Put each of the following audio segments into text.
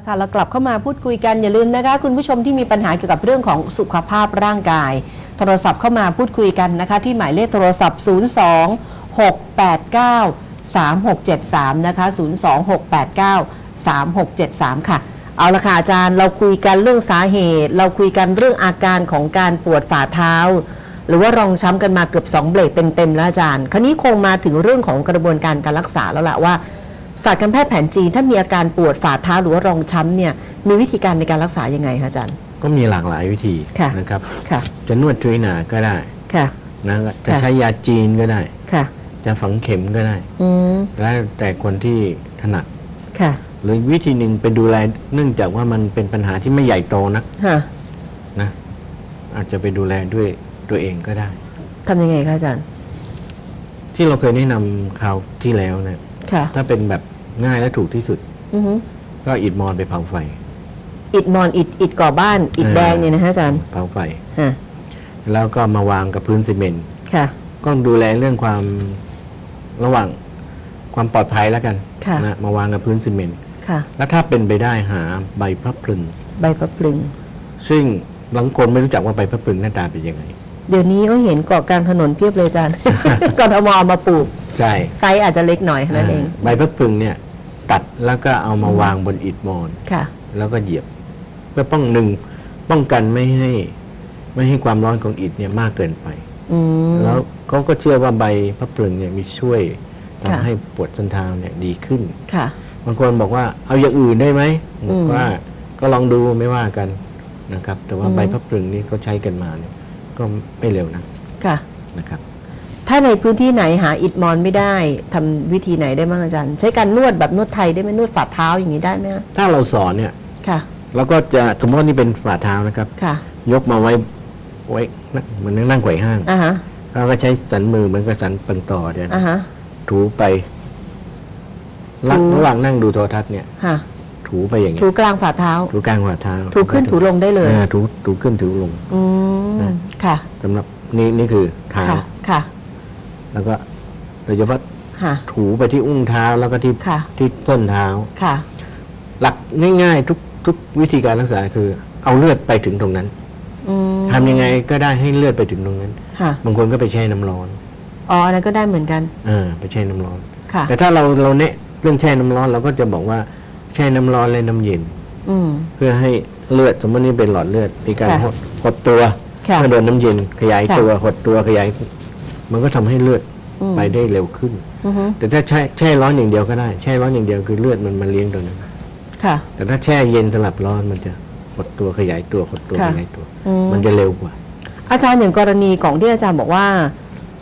ละค่ะเรากลับเข้ามาพูดคุยกันอย่าลืมนะคะ คุณผู้ชมที่มีปัญหาเกี่ยวกับเรื่องของสุขภาพร่างกาย โทรศัพท์เข้ามาพูดคุยกันนะคะ ที่หมายเลขโทรศัพท์ 02 689 3673 นะคะ 02 689 3673 ค่ะ เอาละค่ะอาจารย์เราคุยกันเรื่องสาเหตุ เราคุยกันเรื่องอาการของการปวดฝ่าเท้า หรือว่ารองช้ำกันมาเกือบ2เบรกเต็มๆแล้วอาจารย์ คราวนี้คงมาถึงเรื่องของกระบวนการการรักษาแล้วล่ะว่า ศาสตร์การแพทย์แผนจีนถ้ามีอาการปวดฝ่าเท้าหรือว่ารองช้ำเนี่ยมีวิธีการในการรักษายังไงคะอาจารย์ ก็มีหลากหลายวิธีค่ะนะครับค่ะจะนวดจุยหนาก็ได้ค่ะนะจะค่ะใช้ยาจีนก็ได้ค่ะ จะฝังเข็มก็ได้อืมแล้วแต่คนที่ถนัดค่ะหรือวิธีหนึ่งไปดูแลเนื่องจากว่ามันเป็นปัญหาที่ไม่ใหญ่โตนักค่ะนะ อาจจะไปดูแลด้วยตัวเองก็ได้ทำยังไงคะอาจารย์ ที่เราเคยแนะนำคราวที่แล้วเนะ ค่ะ ถ้าเป็นแบบง่ายและถูกที่สุด อือฮึก็อิดมอนไปเผาไฟอิดมอนอิดอิดก่อบ้าน อิดเออแดงเนี่ยนะฮะอาจารย์เผาไฟ ฮะแล้วก็มาวางกับพื้นซีเมนต์ค่ะ ก็ดูแลเรื่องความระหว่างความปลอดภัยแล้วกันค่ะ นะมาวางกับพื้นซีเมนต์ค่ะ แล้วถ้าเป็นไปได้หาใบพระพลึง ใบพะพลึงซึ่งบางคนไม่รู้จักว่าใบพระพลึงหน้าตาเป็นยังไง เดี๋ยวนี้ก็เห็นเกาะกลางถนนเพียบเลยอาจารย์ กทมเอามาปลูก ใช่ไซส์อาจจะเล็กหน่อยเท่านั่นเอง ใบพระพลึงเนี่ย ตัดแล้วก็เอามาวางบนอิฐมอนค่ะ แล้วก็เหยียบ เพื่อป้องหนึ่งป้องกันไม่ให้ ไม่ให้ความร้อนของอิฐเนี่ยมากเกินไป อืม แล้วเขาก็เชื่อว่าใบพระพลึงเนี่ยมีช่วยค่ะทำให้ปวดส้นเท้าเนี่ยดีขึ้น ค่ะ บางคนบอกว่าเอาอย่างอื่นได้ไหมอืมว่าก็ลองดูไม่ว่ากันนะครับ แต่ว่าอืม ใบพระพลึงนี่เขาใช้กันมาเนี่ย ก็ไม่เร็วนะค่ะนะครับ ถ้าในพื้นที่ไหนหาอิดมอนไม่ได้ทำวิธีไหนได้บ้างอาจารย์ ใช้การนวดแบบนวดไทยได้ไหมนวดฝ่าเท้าอย่างนี้ได้ไหมคะถ้าเราสอนเนี่ยค่ะเราก็จะสมมติว่านี่เป็นฝ่าเท้านะครับค่ะ ยกมาไว้ไว้นั่งเหมือนนั่งไขว่ห้างอ่าฮะแล้วก็ใช้สันมือเหมือนกับสันปังต่อเดียวอ่านะฮะถูไประถูระหว่างนั่งดูโทรทัศน์เนี่ยค่ะถูไปอย่างถูเงี้ยกลางฝ่าเท้า ถูกลางฝ่าเท้า ถูขึ้นถูลงได้เลยอ่าถูถูขึ้นถูลง อืม นะค่ะสำหรับนี่นี่คือเท้าค่ะค่ะแล้วก็โดยเฉพาะค่ะถูไปที่อุ้งเท้าแล้วก็ที่ค่ะที่ส้นเท้าค่ะ หลักง่ายๆทุกทุกวิธีการรักษาคือ เอาเลือดไปถึงตรงนั้นอืมทำยังไงก็ได้ให้เลือดไปถึงตรงนั้นค่ะบางคนก็ไปแช่น้ำร้อนอ๋ออันนั้นก็ได้เหมือนกันเออไปแช่น้ำร้อนค่ะแต่ถ้าเราเราเนะเรื่องแช่น้ำร้อนเราก็จะบอกว่าแช่น้ำร้อนและน้ำเย็นอืมเพื่อให้เลือดสมมตินี่เป็นหลอดเลือดมีการค่ะหดหดตัวค่ะ เมื่อโดนน้ำเย็นขยายค่ะตัวหดตัวขยาย มันก็ทำให้เลือดอืมไปได้เร็วขึ้นอือฮึแต่ถ้าแช่แช่ร้อนอย่างเดียวก็ได้แช่ร้อนอย่างเดียวคือเลือดมันมาเลี้ยงตัวนั้นค่ะ แต่ถ้าแช่เย็นสลับร้อนมันจะหดตัวขยายตัวหดตัวค่ะขยายตัวอืมมันจะเร็วกว่า อาจารย์อย่างกรณีของที่อาจารย์บอกว่า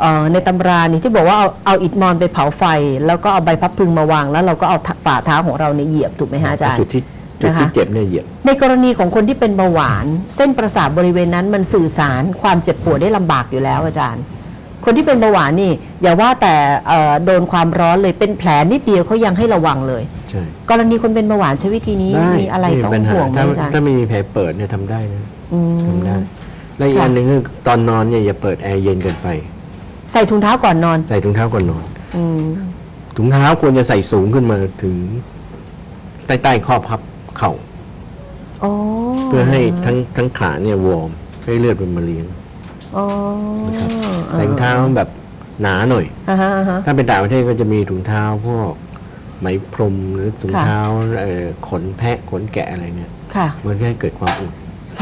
เอ่อในตำรานี่ที่บอกว่าเอาเอาอิฐมอนไปเผาไฟ แล้วก็เอาใบพับพึงมาวางแล้วเราก็เอาฝ่าเท้าของเราเนี่ยเหยียบถูกไหมฮะอาจารย์จุดที่ จุดที่นะคะเจ็บเนี่ยเหยียบในกรณีของคนที่เป็นเบาหวาน เส้นประสาทบริเวณนั้นมันสื่อสารความเจ็บปวดได้ลำบากอยู่แล้วอาจารย์ คนที่เป็นเบาหวานนี่ อย่าว่าแต่เอ่อโดนความร้อนเลยเป็นแผลนิดเดียวเขายังให้ระวังเลยใช่กรณีคนเป็นเบาหวานใช้วิธีนี้ได้มีอะไรม่ต้องปัญาห่วงไหมถ้าอาจารย์ถ้าไม่มีแผลเปิดเนี่ยทำได้นะอืมทำได้และอีกค่ะอันหนึ่งคือตอนนอนเนี่ยอย่าเปิดแอร์เย็นเกินไป ใส่ถุงเท้าก่อนนอน ใส่ถุงเท้าก่อนนอนอืมถุงเท้าควรจะใส่สูงขึ้นมาถึงใต้ใต้ข้อพับ เข่าอ๋อเพื่อให้ทั้งทั้งขาเนี่ยวอร์มให้เลือดมันมาเลี้ยงอ๋อนะครับใส่ถุงเท้าแบบหนาหน่อยอ่าฮะอ่าฮะถ้าเป็นต่างประเทศก็จะมีถุงเท้าพวกไหมพรมหรือถุงค่ะเท้าเอ่อขนแพะขนแกะอะไรเนี่ยค่ะมันก็ให้เกิดความอุ่น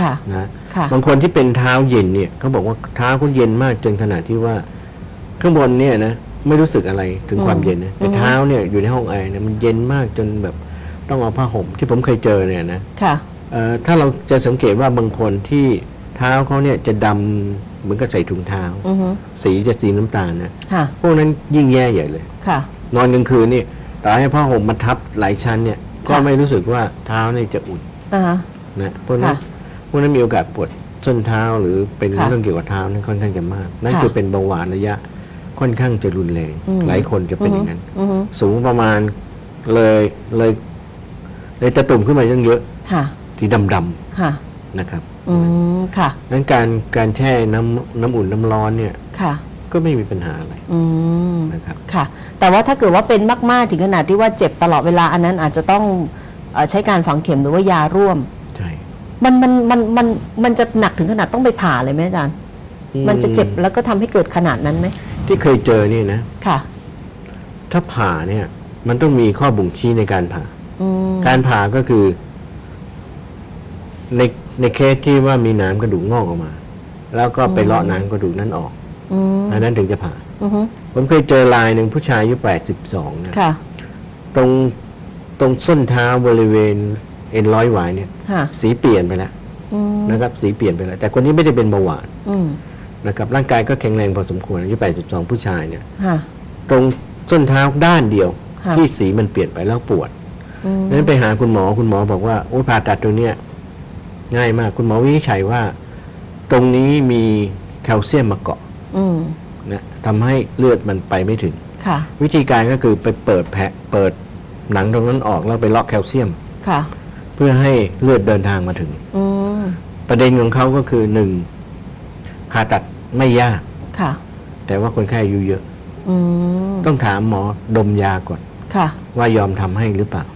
ค่ะนะค่ะบางคนที่เป็นเท้าเย็นเนี่ยเขาบอกว่าเท้าเขาเย็นมากจนขนาดที่ว่า ข้างบนเนี่ยนะไม่รู้สึกอะไรถึงความเย็นนะแต่เท้าเนี่ยอยู่ในห้องแอร์เนี่ยมันเย็นมากจนแบบ ต้องเอาผ้าห่มที่ผมเคยเจอเนี่ยนะค่ะเอ่อถ้าเราจะสังเกตว่าบางคนที่เท้าเขาเนี่ยจะดำเหมือนกับใส่ถุงเท้าอือฮึสีจะสีน้ำตาลนะค่ะพวกนั้นยิ่งแย่ใหญ่เลยค่ะนอนกลางคืนนี่ต่อให้ผ้าห่มมาทับหลายชั้นเนี่ย ก็ค่ะไม่รู้สึกว่าเท้านี่จะอุ่นอ่าฮะนะพวกนั้นค่ะพวกนั้นมีโอกาสปวดส้นเท้าหรือเป็นค่ะเรื่องเกี่ยวกับเท้านั้นค่อนข้างจะมาก นั่นค่ะคือเป็นเบาหวานระยะค่อนข้างจะรุนแรงอืมหลายคนจะเป็นอย่างนั้นอือฮึสูงประมาณเลยเลย เลยตะตุ่มขึ้นมาตั้งเยอะค่ะ สีดำค่ะๆนะครับอืม ค่ะ นั้นการการแช่น้ำน้ำอุ่นน้ำร้อนเนี่ยค่ะ ก็ไม่มีปัญหาอะไรอืม นะครับ ค่ะ แต่ว่าถ้าเกิดว่าเป็นมาก ๆ ถึงขนาดที่ว่าเจ็บตลอดเวลา อันนั้นอาจจะต้องเอ่อใช้การฝังเข็มหรือว่ายาร่วม ใช่มัน มัน มัน มัน มันจะหนักถึงขนาดต้องไปผ่าเลยไหมอาจารย์มันจะเจ็บแล้วก็ทำให้เกิดขนาดนั้นไหม ที่เคยเจอนี่นะ ค่ะ ถ้าผ่าเนี่ย มันต้องมีข้อบ่งชี้ในการผ่าอืม การผ่าก็คือ ในในเคสที่ว่ามีหน้ำกระดูกงอกออกมา แล้วก็ไปเลาะหน้ำกระดูกนั้นออกอืมอันนั้นถึงจะผ่า อือฮึผมเคยเจอรายหนึ่งผู้ชายอายุ82นะค่ะ ตรงตรงส้นเท้าบริเวณเอ็นร้อยหวายเนี่ย ค่ะ สีเปลี่ยนไปแล้วอืมนะครับ สีเปลี่ยนไปแล้วแต่คนนี้ไม่ได้เป็นเบาหวานอืมนะครับร่างกายก็แข็งแรงพอสมควรอายุ82 ผู้ชายเนี่ย ค่ะ ตรงส้นเท้าด้านเดียว ค่ะ ที่สีมันเปลี่ยนไปแล้วปวดอืม นั้นไปหาคุณหมอคุณหมอบอกว่าโอ้ยผ่าตัดตรงเนี้ยง่ายมาก คุณหมอวินิจฉัยว่า ตรงนี้มีแคลเซียมมาเกาะอืมนะทำให้เลือดมันไปไม่ถึงค่ะวิธีการก็คือไปเปิดแผลเปิดหนังตรงนั้นออกแล้วไปล็อกแคลเซียมค่ะ เพื่อให้เลือดเดินทางมาถึงอืมประเด็นของเขาก็คือหนึ่งผ่าตัดไม่ยากค่ะ แต่ว่าคนไข้อายุเยอะอืมต้องถามหมอดมยาก่อน ค่ะ ว่ายอมทำให้หรือเปล่าอ๋อ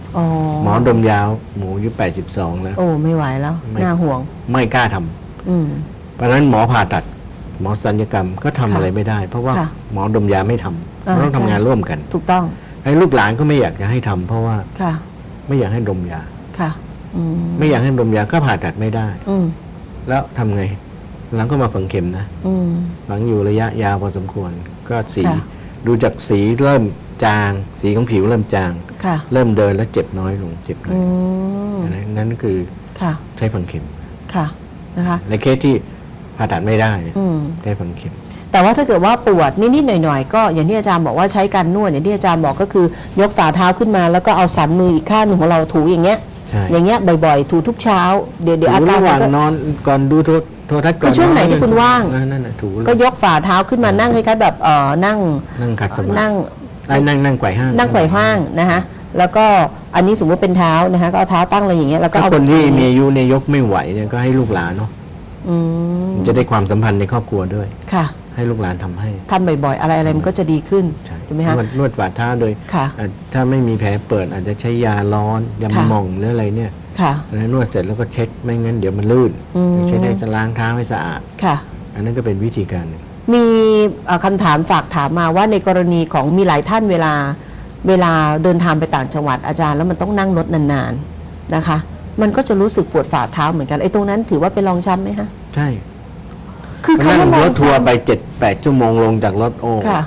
หมอดมยาหมูอายุ82แล้ว โอ้ ไม่ไหวแล้วไม่น่าห่วง ไม่กล้าทำอืมเพราะฉะนั้นหมอผ่าตัด หมอสัญญกรรมก็ทำค่ะอะไรไม่ได้ เพราะว่าค่ะหมอดมยาไม่ทำอ่าต้องทำใช่งานร่วมกัน ถูกต้องไอ้ลูกหลานก็ไม่อยากจะให้ทำเพราะว่าค่ะ ไม่อยากให้ดมยาค่ะอืมไม่อยากให้ดมยาก็ผ่าตัดไม่ได้ อืมแล้วทำไง หลังก็มาฝังเข็มนะอืมฝังอยู่ระยะยาวพอสมควร ก็สีค่ะดูจากสีเริ่ม จาง สีของผิวเริ่มจาง ค่ะ เริ่มเดินแล้วเจ็บน้อยลงเจ็บน้ออืยลงมอันนั้นนั่นก็คือค่ะ ใช้ฝังเข็ม ค่ะ นะคะ ในเคสที่ผ่าตัดไม่ได้เนี่ยอืมใช้ฝังเข็ม แต่ว่าถ้าเกิดว่าปวดนิดๆหน่อยๆ ก็อย่างที่อาจารย์บอกว่าใช้การนวดอย่างที่อาจารย์บอกก็คือยกฝ่าเท้าขึ้นมา แล้วก็เอาสันมืออีกข้างหนึ่งของเราถูอย่างเงี้ย ใช่ อย่างเงี้ยบ่อยๆ ถูทุกเช้า เดี๋ยวเดี๋ยวอาถูการระหมัว่านงก็ นอนก่อนดูโทรโทรทัศน์ก่อนคือช่วงไหนที่คุณว่างอ่นั่นน่ะถูก็ยกฝ่าเท้าขึ้นมานั่งคล้ายๆแบบเออนั่งนั่งขัดสมาธิ นั่งไอ้ นั่งนั่งไขว่ห้างนั่งไขว่ห้างนะคะแล้วก็อันนี้สมมติเป็นเท้านะคะก็เอาเท้าตั้งอะไรอย่างเงี้ยแล้วก็ถ้าเอาคนที่มีอายุเนี่ยยกไม่ไหวเนี่ยก็ให้ลูกหลานเนาะอืมจะได้ความสัมพันธ์ในครอบครัวด้วยค่ะ ให้ลูกหลานทำให้ทำบ่อยๆ อะไรอะไรมันก็จะดีขึ้นใช่ถูกไหมคะนวดนวดฝ่าเท้าโดยค่ะอะถ้าไม่มีแผลเปิดอาจจะใช้ยาร้อนยาค่ะหม่องหรืออะไรเนี่ยค่ะแล้วนวดเสร็จแล้วก็เช็ดไม่งั้นเดี๋ยวมันลื่นอืมใช้ได้จะล้างเท้าให้สะอาดค่ะ อันนั้นก็เป็นวิธีการหนึ่ง มีเอ่อคำถามฝากถามมาว่าในกรณีของมีหลายท่านเวลาเวลาเดินทางไปต่างจังหวัดอาจารย์ แล้วมันต้องนั่งรถนานๆนะคะ มันก็จะรู้สึกปวดฝ่าเท้าเหมือนกันไอ้ตรงนั้นถือว่าเป็นรองช้ำไหมคะใช่คือนั่คำงว่ารรอถงทัวร์ช้ำไปเจ็ดแปดชั่วโมงลงจากรถโอ้ค่ะ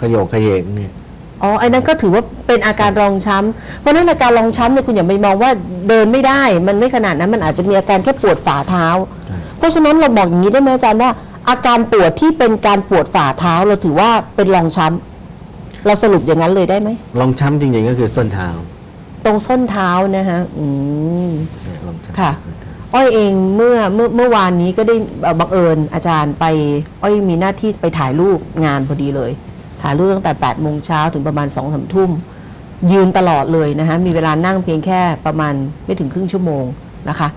ขยโยกขยเยกเนี่ยอ๋อไอ้นั้นก็ถือว่าเป็นอาการรองช้ำ เพราะฉะนั้นอาการรองช้ำเนี่ยคุณอย่าไปมองว่าเดินไม่ได้ มันไม่ขนาดนั้น มันอาจจะมีอาการแค่ปวดฝ่าเท้าใช่เพราะฉะนั้นเราบอกอย่างนี้ได้ไหมอาจารย์ว่า อาการปวดที่เป็นการปวดฝ่าเท้าเราถือว่าเป็นรองช้ำเราสรุปอย่างนั้นเลยได้ไหมรองช้ำจริงๆก็คือส้นเท้า ตรงส้นเท้านะฮะอืมเนี่ยรองช้ำค่ะส้นเท้าอ้อยเองเมื่อเมื่อเมื่อวานนี้ก็ได้เอ่อบังเอิญอาจารย์ไป อ้อยมีหน้าที่ไปถ่ายรูปงานพอดีเลยถ่ายรูปตั้งแต่8ปดโมงเช้าถึงประมาณ2องสามทุ่มยืนตลอดเลยนะคะมีเวลานั่งเพียงแค่ประมาณไม่ถึงครึ่งชั่วโมงนะคะ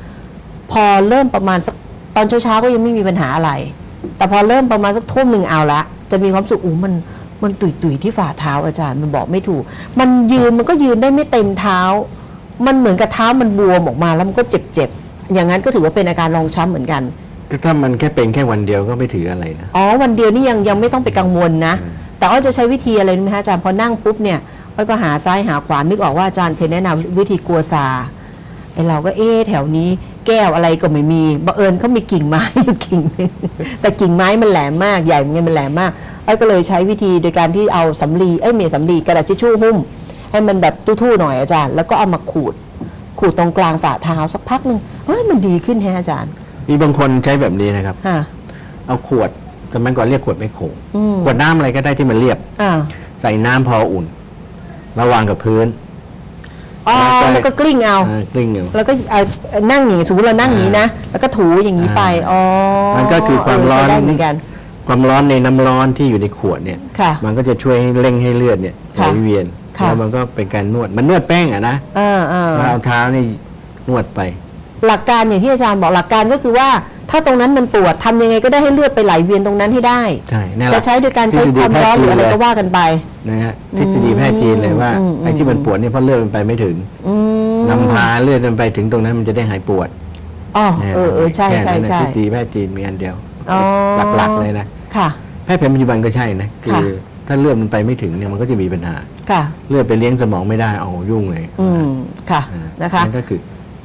พอเริ่มประมาณสักตอนเช้าๆก็ยังไม่มีปัญหาอะไร แต่พอเริ่มประมาณสักทุ่มหนึ่งเอาละ จะมีความรู้สุขอู้มันมันตุยตุยๆที่ฝ่าเท้าอาจารย์มันบอกไม่ถูก มันยืนมันก็ยืนได้ไม่เต็มเท้า มันเหมือนกับเท้ามันบวมออกมาแล้วมันก็เจ็บๆอย่างนั้นก็ถือว่าเป็นอาการรองช้ำเหมือนกันก็ถ้ามันแค่เป็นแค่วันเดียวก็ไม่ถืออะไรนะอ๋อวันเดียวนี่ยังยังไม่ต้องไปกังวลนะ แต่อ้อยจะใช้วิธีอะไรรู้ไหมคะอาจารย์พอนั่งปุ๊บเนี่ยอ้อยก็หาซ้ายหาขวานึกออกว่าอาจารย์เคยแนะนำวิธีกลัวซาไอเราก็เอ๊ะแถวนี้ แก้วอะไรก็ไม่มีบังเอิญเขามีกิ่งไม้อยู่กิ่งหนึงแต่กิ่งไม้มันแหลมมากใหญ่เหมือนกันมันแหลมมากอ้อยก็เลยใช้วิธีโดยการที่เอาสำลีเอ้ยเมสำลีกระดาษทิชชู่หุ้ม ให้มันแบบทู่ๆหน่อยอาจารย์ แล้วก็เอามาขูด ขูดตรงกลางฝ่าเท้าสักพักหนึ่งเฮ้ยมันดีขึ้นแฮะอาจารย์มีบางคนใช้แบบนี้นะครับฮะเอาขวดสมัยก่อนเรียกขวดไม่โขงอืม ขวดน้ำอะไรก็ได้ที่มันเรียบ อ่า ใส่น้ำพออุ่น แล้ววางกับพื้น อ๋อแล้วก็กลิ้งเอาอ่ากลิ้งเอาแล้วก็เอ่อนั่งอย่างนี้สมมติเรานั่งอย่างนี้นะ แล้วก็ถูอย่างนี้ไป อ๋อ มันก็คือความร้อนเใช้ได้เหมือนกันความร้อนในน้ำร้อนที่อยู่ในขวดเนี่ยค่ะมันก็จะช่วยให้เร่งให้เลือดเนี่ยไหลค่ะเวียนค่ะแล้วมันก็เป็นการนวด มันนวดแป้งอะนะเออเออแล้วเอาเท้านี่นวดไป หลักการอย่างที่อาจารย์บอกหลักการก็คือว่า ถ้าตรงนั้นมันปวดทำยังไงก็ได้ให้เลือดไปไหลเวียนตรงนั้นให้ได้ใช่นั่นแหละจะใช้โดยการใช้ทฤษฎีความร้อนหรืออะไรแพทย์จีนเลยก็ว่ากันไป นะฮะทฤษฎีแพทย์จีนเลยว่าอืมอืมไอ้ที่มันปวดเนี่ยเพราะเลือดมันไปไม่ถึงอืมนำพาเลือดมันไปถึงตรงนั้นมันจะได้หายปวดอ๋อนี่ยเออเออใช่แค่ใช่นั้นนะใช่ที่ตีแพทย์จีนมีอันเดียวอ๋อหลักๆเลยนะค่ะแพทย์แผนปัจจุบันก็ใช่นะคืค่ะอถ้าเลือดมันไปไม่ถึงเนี่ยมันก็จะมีปัญหาค่ะ เลือดไปเลี้ยงสมองไม่ได้เอายุ่งเลยอืมค่ะอ่านะคะนั่นก็คือ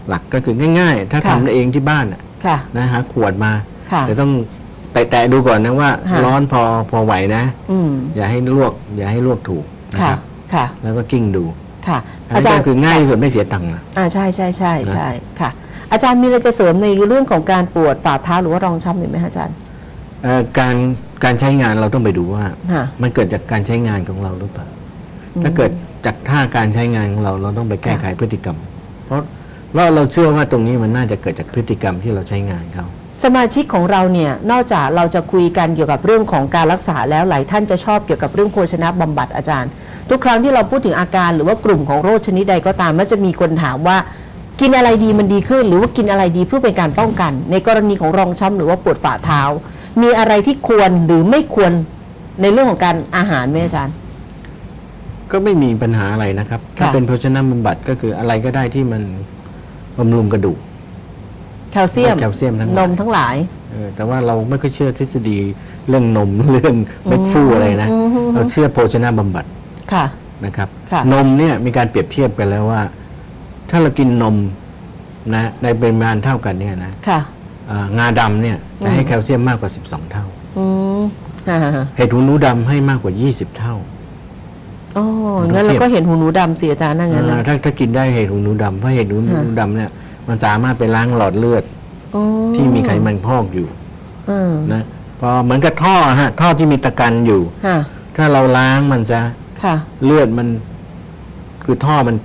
หลักก็คือง่าย ๆ ถ้าค่ะทำเองที่บ้านน่ะค่ะนะหาขวดมาค่ะแต่ต้อง แตะๆดูก่อนนะว่า ค่ะ ร้อนพอพอไหวนะ อืมอย่าให้ลวก อย่าให้ลวกถูกนะค่ะครับค่ะแล้วก็กิ้งดูค่ะ อันอานี้จารก็ย์คือง่ายที่สุดไม่เสียตังค์นะ อ่าใช่ใช่ใช่นะ ใช่ค่ะ อาจารย์มีอะไรจะเสริมในเรื่องของการปวดฝ่าเท้าหรือว่ารองช้ำหรือไหมคะอาจารย์เอ่อการการใช้งานเราต้องไปดูว่า ค่ะ มันเกิดจากการใช้งานของเราหรือเปล่า ถ้าเกิดจากท่าการใช้งานของเราเราต้องไปแก้ไขพฤติกรรม เพราะเราเราเชื่อว่าตรงนี้มันน่าจะเกิดจากพฤติกรรมที่เราใช้งานเขา สมาชิกของเราเนี่ยนอกจากเราจะคุยกันเกี่ยวกับเรื่องของการรักษาแล้วหลายท่านจะชอบเกี่ยวกับเรื่องโภชนะบำบัดอาจารย์ ทุกครั้งที่เราพูดถึงอาการหรือว่ากลุ่มของโรคชนิดใดก็ตามมันจะมีคนถามว่ากินอะไรดีมันดีขึ้น หรือว่ากินอะไรดีเพื่อเป็นการป้องกัน ในกรณีของรองช้ำหรือว่าปวดฝ่าเท้า มีอะไรที่ควรหรือไม่ควรในเรื่องของการอาหารไหมอาจารย์ ก็ไม่มีปัญหาอะไรนะครับ ถ้าเป็นโภชนาบำบัดก็คืออะไรก็ได้ที่มันบำรุงกระดูก แคลเซียมแคลเซียมทั้งหลายนมทั้งหลาย เออแต่ว่าเราไม่ค่อยเชื่อทฤษฎีเรื่องนม เรื่องเม็ดฟูอะไรนะ อืมอืม เราเชื่อโภชนาบำบัดค่ะ นะครับ ค่ะ นมเนี่ยมีการเปรียบเทียบกันแล้วว่า ถ้าเรากินนมนะในปริมาณเท่ากันเนี่ยนะค่ะ อ่างาดำเนี่ยจะให้แคลเซียมมากกว่า 12 เท่า อืมอ่าเห็ดหูหนูดำให้มากกว่า 20 เท่า อ๋องั้นเราก็เห็นหูหนูดำเสียอาจารย์นั่นงั้นนะอ่าถ้าถ้ากินได้เห็ดหูหนูดำเพราะเห็ดหูหนูค่ะดำเนี่ย มันสามารถไปล้างหลอดเลือดอ๋อที่มีไขมันพอกอยู่อืมนะพอเหมือนกับท่อฮะท่อที่มีตะกันอยู่ค่ะถ้าเราล้างมันซะค่ะเลือดมัน คือท่อมัน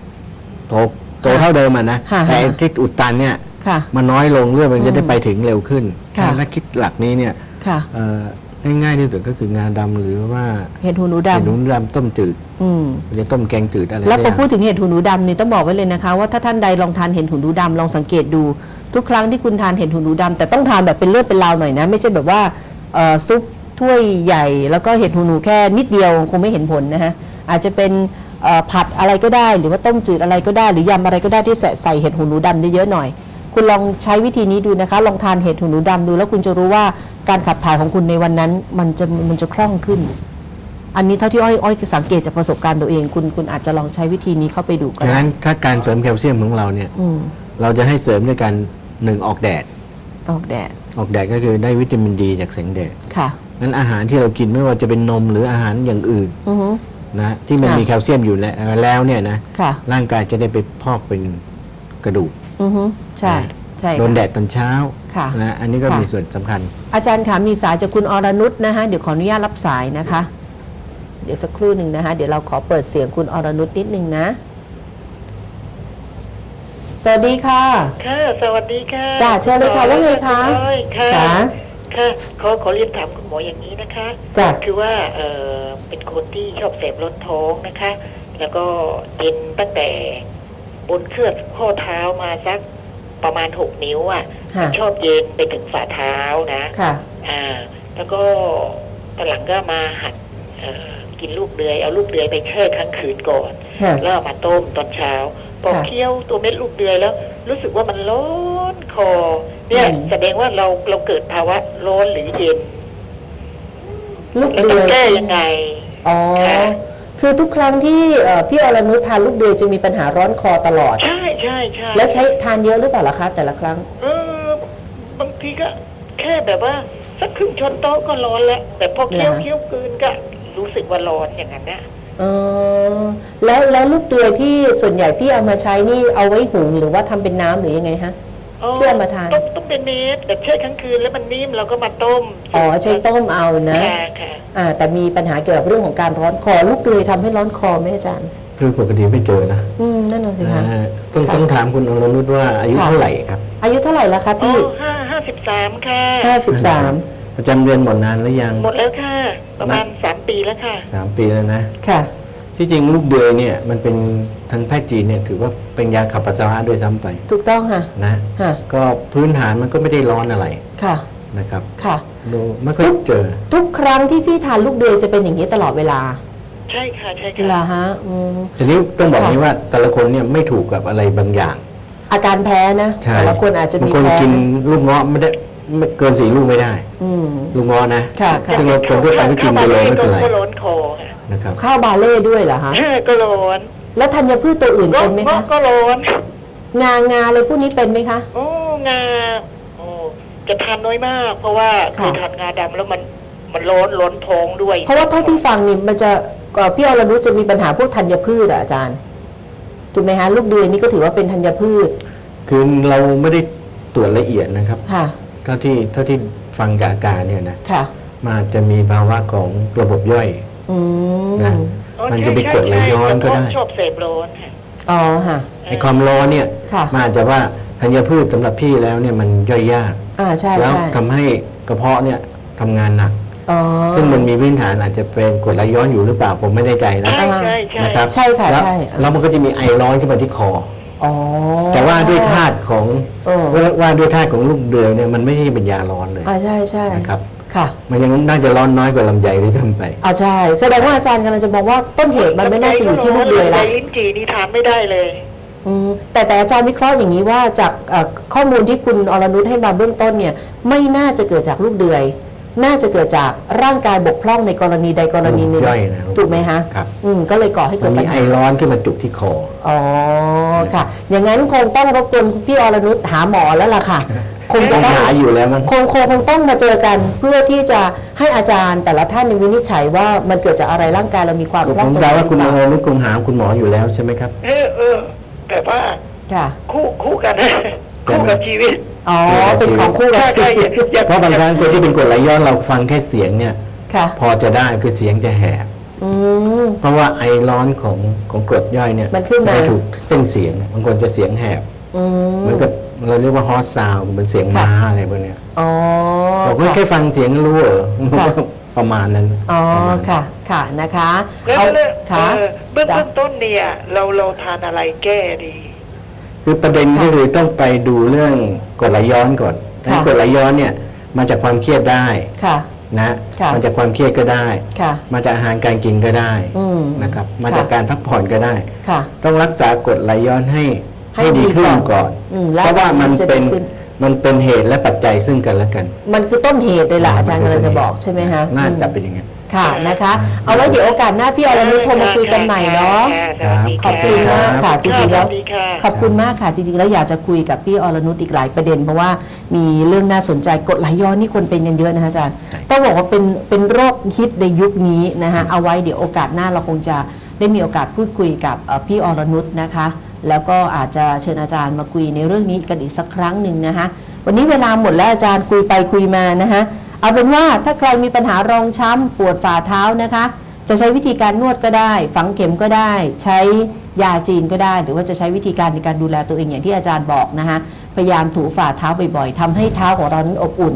โตโตค่ะเท่าเดิมอะนะค่ะแต่ไอ้ที่อุดตันเนี่ยค่ะมันน้อยลงเลือดมันจะได้ไปถึงเร็วขึ้นค่ะถ้าคิดหลักนี้เนี่ยค่ะเอ่อ ง่ายๆที่สุดก็คืองาดำหรือว่าเห็ดหูหนูเห็ดหนูดำดำต้มจืดอืมหรือต้มแกงจืดอะไรแล้วพอสักย่างพูดถึงเห็ดหูหนูดำนี่ต้องบอกไว้เลยนะคะ ว่าถ้าท่านใดลองทานเห็ดหูหนูดำลองสังเกตดู ทุกครั้งที่คุณทานเห็ดหูหนูดำแต่ต้องทานแบบเป็นเลือดเป็นราวหน่อยนะ ไม่ใช่แบบว่าเอ่อซุปถ้วยใหญ่ แล้วก็เห็ดหูหนูแค่นิดเดียวคงไม่เห็นผลนะฮะอาจจะเป็นเอ่อผัดอะไรก็ได้ หรือว่าต้มจืดอะไรก็ได้ หรือยำอะไรก็ได้ที่ใส่ใส่เห็ดหูหนูดำเยอะๆหน่อย คุณลองใช้วิธีนี้ดูนะคะ ลองทานเห็ดหูหนูดำดู แล้วคุณจะรู้ว่าการขับถ่ายของคุณในวันนั้น มันจะมันจะคล่องขึ้น อันนี้เท่าที่อ้อยอ้อยสังเกตจากประสบการณ์ตัวเอง คุณคุณอาจจะลองใช้วิธีนี้เข้าไปดูก็ฉะได้นั้นถ้าการเสริมแคลเซียมของเราเนี่ยอืมเราจะให้เสริมด้วยการหนึ่งออกแดด ออกแดดออกแดดก็คือได้วิตามินดีจากแสงแดดค่ะ นั้นอาหารที่เรากินไม่ว่าจะเป็นนมหรืออาหารอย่างอื่นอือฮึ นะที่มันค่ะ มีแคลเซียมอยู่แล้วแล้วเนี่ยนะค่ะ ร่างกายจะได้ไปพอกเป็นกระดูก อือฮึใช่นะใช่โดนค่ะแดดตอนเช้าค่ะนะอันนี้ก็ค่ะมีส่วนสำคัญ อาจารย์คะมีสายจากคุณอรนุชนะคะเดี๋ยวขออนุญาตรับสายนะคะ เดี๋ยวสักครู่หนึ่งนะคะเดี๋ยวเราขอเปิดเสียงคุณอรนุชนิดนึงนะ สวัสดีค่ะค่ะสวัสดีค่ะจ้ะเชิญเลยค่ะว่าไงคะณอ้อยค่ะจ๋าค่ะขอขอเรียนถามคุณหมออย่างนี้นะคะจ้ะคือว่าเออเป็นคนที่ชอบเสพร้อนท้องนะคะ แล้วก็เย็นตั้งแต่ บนเครือกข้อเท้ามาสักประมาณหกนิ้วอะค่ะ ชอบเย็นไปถึงฝ่าเท้านะค่ะ อ่า แล้วก็ตอนหลังก็มาหัดเอ่อกินลูกเดือยเอาลูกเดือยไปแช่ค้างคืนก่อนค่ะแล้วเอามาต้มตอนเช้าพอค่ะเคี้ยวตัวเม็ดลูกเดือยแล้ว รู้สึกว่ามันร้อนคอ เนี่ยอืมแสดงว่าเราเราเกิดภาวะร้อนหรือเย็นลูกแล้วเดืต้อองยแก้ยังไงอ๋อ ค่ะคือทุกครั้งที่เอ่อพี่อรนุชทานลูกเดือยจะมีปัญหาร้อนคอตลอด ใช่ใช่ใช่แล้วใช้ทานเยอะหรือเปล่าล่ะคะแต่ละครั้ง เออบางทีก็แค่แบบว่า สักครึ่งช้อนโต๊ะก็ร้อนแล้ว แต่พอเคี้ยวเหรอ เคี้ยวกลืนก็รู้สึกว่าร้อนอย่างนั้นนะเออแล้วแล้วลูกเดือยที่ส่วนใหญ่พี่เอามาใช้นี่เอาไว้หุงหรือว่าทำเป็นน้ำหรือยังไงฮะ เพื่อมาทานต้องต้อง เป็นเม็ดแต่แช่ค้างคืนแล้วมันนิ่มเราก็มาต้มอ๋อใช้ต้มเอานะค่ะค่ะอ่าแต่มีปัญหาเกี่ยวกับเรื่องของการร้อนคอลูกเดือยทำให้ร้อนคอไหมอาจารย์คือปกติไม่เจอนะ อืมนั่นน่ะสิคะนะต้องค่ะต้องถามคุณอรนุชว่าอายุค่ะเท่าไหร่ครับ อายุเท่าไหร่แล้วคะอ๋อพี่ห้าห้าสิบสามค่ะห้าสิบสามประจำเดือนหมดนานหรือยัง หมดแล้วค่ะ ประมาณสามปีแล้วค่ะสามปีแล้วนะ ค่ะ ที่จริงลูกเดือยเนี่ยมันเป็นทางแพทย์จีนเนี่ยถือว่าเป็นยาขับปัสสาวะด้วยซ้ำไปถูกต้องค่ะ นะค่ะ ก็พื้นฐานมันก็ไม่ได้ร้อนอะไรค่ะ นะครับค่ะ ดูไม่ค่อยเจอ ทุกครั้งที่พี่ทานลูกเดือยจะเป็นอย่างนี้ตลอดเวลาใช่ค่ะใช่เหรอค่ะฮะอืม ทีนี้ต้องบอกค่ะ นี้ว่าแต่ละคนเนี่ยไม่ถูกกับอะไรบางอย่างอาการแพ้นะใช่แต่ละคนอาจจะบางมีคนแพ้กินลูกเงาะไม่ได้ไม่เกินสี่ลูกไม่ได้ อืม ลูกเงาะนะค่ะค่ะ ซึ่งเราคนทั่วไปก็กินไปเลยไม่เป็นไร ก็ร้อนคอค่ะ นะครับข้าวบาเล่ด้วยเหรอฮะก็ร้อนแล้วธัญพืชตัวอื่นก็เป็นไหมคะก็ร้อนงางาอะไรพวกนี้เป็นไหมคะโอ้งาโอ้จะทานน้อยมาก เพราะว่าเคค่ะยทานงาดำแล้วมันมันร้อนร้อนท้องด้วย เพราะว่าเท่าที่ฟังนี่มันจะเอ่อพี่อรนุชจะมีปัญหาพวกธัญพืชอะอาจารย์ถูกไหมฮะลูกเดือยนี่ก็ถือว่าเป็นธัญพืช คือเราไม่ได้ตรวจละเอียดนะครับค่ะเท่าที่เท่าที่ฟังจากอาการเนี่ยนะค่ะมันอาจจะมีภาวะของระบบย่อย อืมนะอ๋อมันใช่จะไปกดไหลย้อนก็ได้ใช่ชอบเสพร้อนค่ะอ๋อค่ะไอ้ความร้อนเนี่ยค่ะมันอาจจะว่าธัญพืชสำหรับพี่แล้วเนี่ยมันย่อยยากอ่าใช่แล้วใช่ทำให้กระเพาะเนี่ยทำงานหนักอ๋อซึ่งมันมีพื้นฐานอาจจะเป็นกรดไหลย้อนอยู่หรือเปล่าผมไม่แน่ใจนะใช่ใช่ใช่นะครับใช่ค่ะแล้วใช่แล้วมันก็จะมีไอร้อนขึ้นมาที่คออ๋อแต่ว่าด้วยธาตุของเออว่าว่าด้วยธาตุของลูกเดือยเนี่ยมันไม่ใช่เป็นยาร้อนเลยอ่าใช่ใช่นะครับ ค่ะมันยังน่าจะร้อนน้อยกว่าลำไยด้วยซ้ำไปอ่าใช่ แสดงว่าอาจารย์กำลังจะบอกว่าต้นเหตุมันไม่น่าจะอยู่ที่ลูกเดือยลละ ลิ้นจี่นี่ทานไม่ได้เลย อืมแต่แต่อาจารย์วิเคราะห์อย่างนี้ว่าจากเอ่อข้อมูลที่คุณอรนุชให้มาเบื้องต้นเนี่ย ไม่น่าจะเกิดจากลูกเดือย น่าจะเกิดจากร่างกายบกพร่องในกรณีใดกรณีหนึ่งย่อยนะถูกไหมฮะครับ อืมก็เลยก่อให้มัเกินดมีปัญไอหาร้อนขึ้นมาจุกที่คอ อ๋อค่ะ อย่างนั้นคงต้องรบกวนพี่อรนุชหาหมอแล้วล่ะค่ะค งจะต้องต้องหาอยู่แล้วมั้งคงคงคงต้องมาเจอกันเพื่อที่จะให้อาจารย์แต่ละท่านวินิจฉัยว่ามันเกิดจากอะไรร่างกายเรามีความผมพร่องเดาว่าคุณอนุคงหาคุณหมออยู่แล้วใช่ไหมครับ เออเออแต่ว่าค่ะคู่คู่กันนะคู่กับชีวิตอ๋อเป็นของคู่กับใช่ชีใช่วิตอย่าเพราะบางครั้งคนที่เป็นกรดไหลย้อนเราฟังแค่เสียงเนี่ย ค่ะพอจะได้คือเสียงจะแหบอืม เพราะว่าไอร้อนของของกรดย่อยเนี่ยมันขึ้นมา จะถูกเส้นเสียงบางคนจะเสียงแหบอืม เหมือนกับ เราเรียกว่าฮอสซาวเหมือนเสียงค่ะม้าอะไรพวกเนี้ยอ๋อบอกว่าค่ะแค่ฟังเสียงรู้เหรอมันก็ประมาณนั้นอ๋อประมาณนั้นค่ะค่ะนะคะแล้วเอาแล้วค่ะเออเบื้องจ้ะเบื้องต้นเนี่ย เราเราทานอะไรแก้ดี คือประเด็นค่ะก็คือต้องไปดูเรื่องกรดไหลย้อนก่อนค่ะงั้นกรดไหลย้อนเนี่ยมาจากความเครียดได้ค่ะนะค่ะมาจากความเครียดก็ได้ค่ะมาจากอาหารการกินก็ได้อืมนะครับ มาค่ะจากการพักผ่อนก็ได้ค่ะต้องรักษากรดไหลย้อนให้ ให้ให้ดีดีขึ้นก่ก่ออนนอืมแล้วเพราะว่ามันจะดีเป็นขึ้นมันเป็นเหตุและปัจจัยซึ่งกันและกัน มันคือต้นเหตุเลยล่ะอืมอาจารย์กำลังจะบอกใช่ไหมฮะน่าจะอืมเป็นอย่างนั้นค่ะนะคะ เอาไว้เดี๋ยวโอกาสหน้าพี่อรนุชโทรมาคุยกันใหม่เนาะค่ะสวัสดีขอบคุณมากค่ะจริงๆแล้วสวัสดีค่ะขอบคุณมากค่ะจริงๆแล้วอยากจะคุยกับพี่อรนุชอีกหลายประเด็น เพราะว่ามีเรื่องน่าสนใจกดไหลย้อนนี่คนเป็นกันเยอะนะคะอาจารย์ใช่ต้องบอกว่าเป็นเป็นโรคฮิตในยุคนี้นะคะเอาไว้เดี๋ยวโอกาสหน้าเราคงจะได้มีโอกาสพูดคุยกับเอ่อพี่อรนุชนะคะ แล้วก็อาจจะเชิญอาจารย์มาคุยในเรื่องนี้กันอีกสักครั้งหนึ่งนะคะวันนี้เวลาหมดแล้วอาจารย์คุยไปคุยมานะคะเอาเป็นว่าถ้าใครมีปัญหารองช้ำปวดฝ่าเท้านะคะ จะใช้วิธีการนวดก็ได้ ฝังเข็มก็ได้ ใช้ยาจีนก็ได้ หรือว่าจะใช้วิธีการในการดูแลตัวเองอย่างที่อาจารย์บอกนะคะพยายามถูฝ่าเท้าบ่อยๆทำให้เท้าของเรานั้นอบอุ่น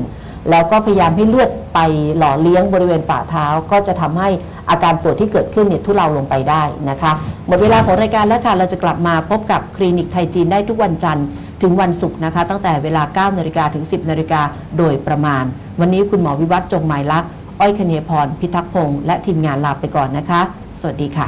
แล้วก็พยายามให้เลือดไปหล่อเลี้ยงบริเวณฝ่าเท้า ก็จะทำให้อาการปวดที่เกิดขึ้นเนี่ยทุเลาลงไปได้นะคะหมดเวลาของรายการแล้วค่ะเราจะกลับมาพบกับคลินิกไทยจีนได้ทุกวันจันทร์ถึงวันศุกร์นะคะ ตั้งแต่เวลา 9นาฬิกาถึง 10นาฬิกาโดยประมาณ วันนี้คุณหมอวิวัฒน์จงหมายลักษณ์อ้อยคเนียพร พิทักษ์พงษ์และทีมงานลาไปก่อนนะคะ สวัสดีค่ะ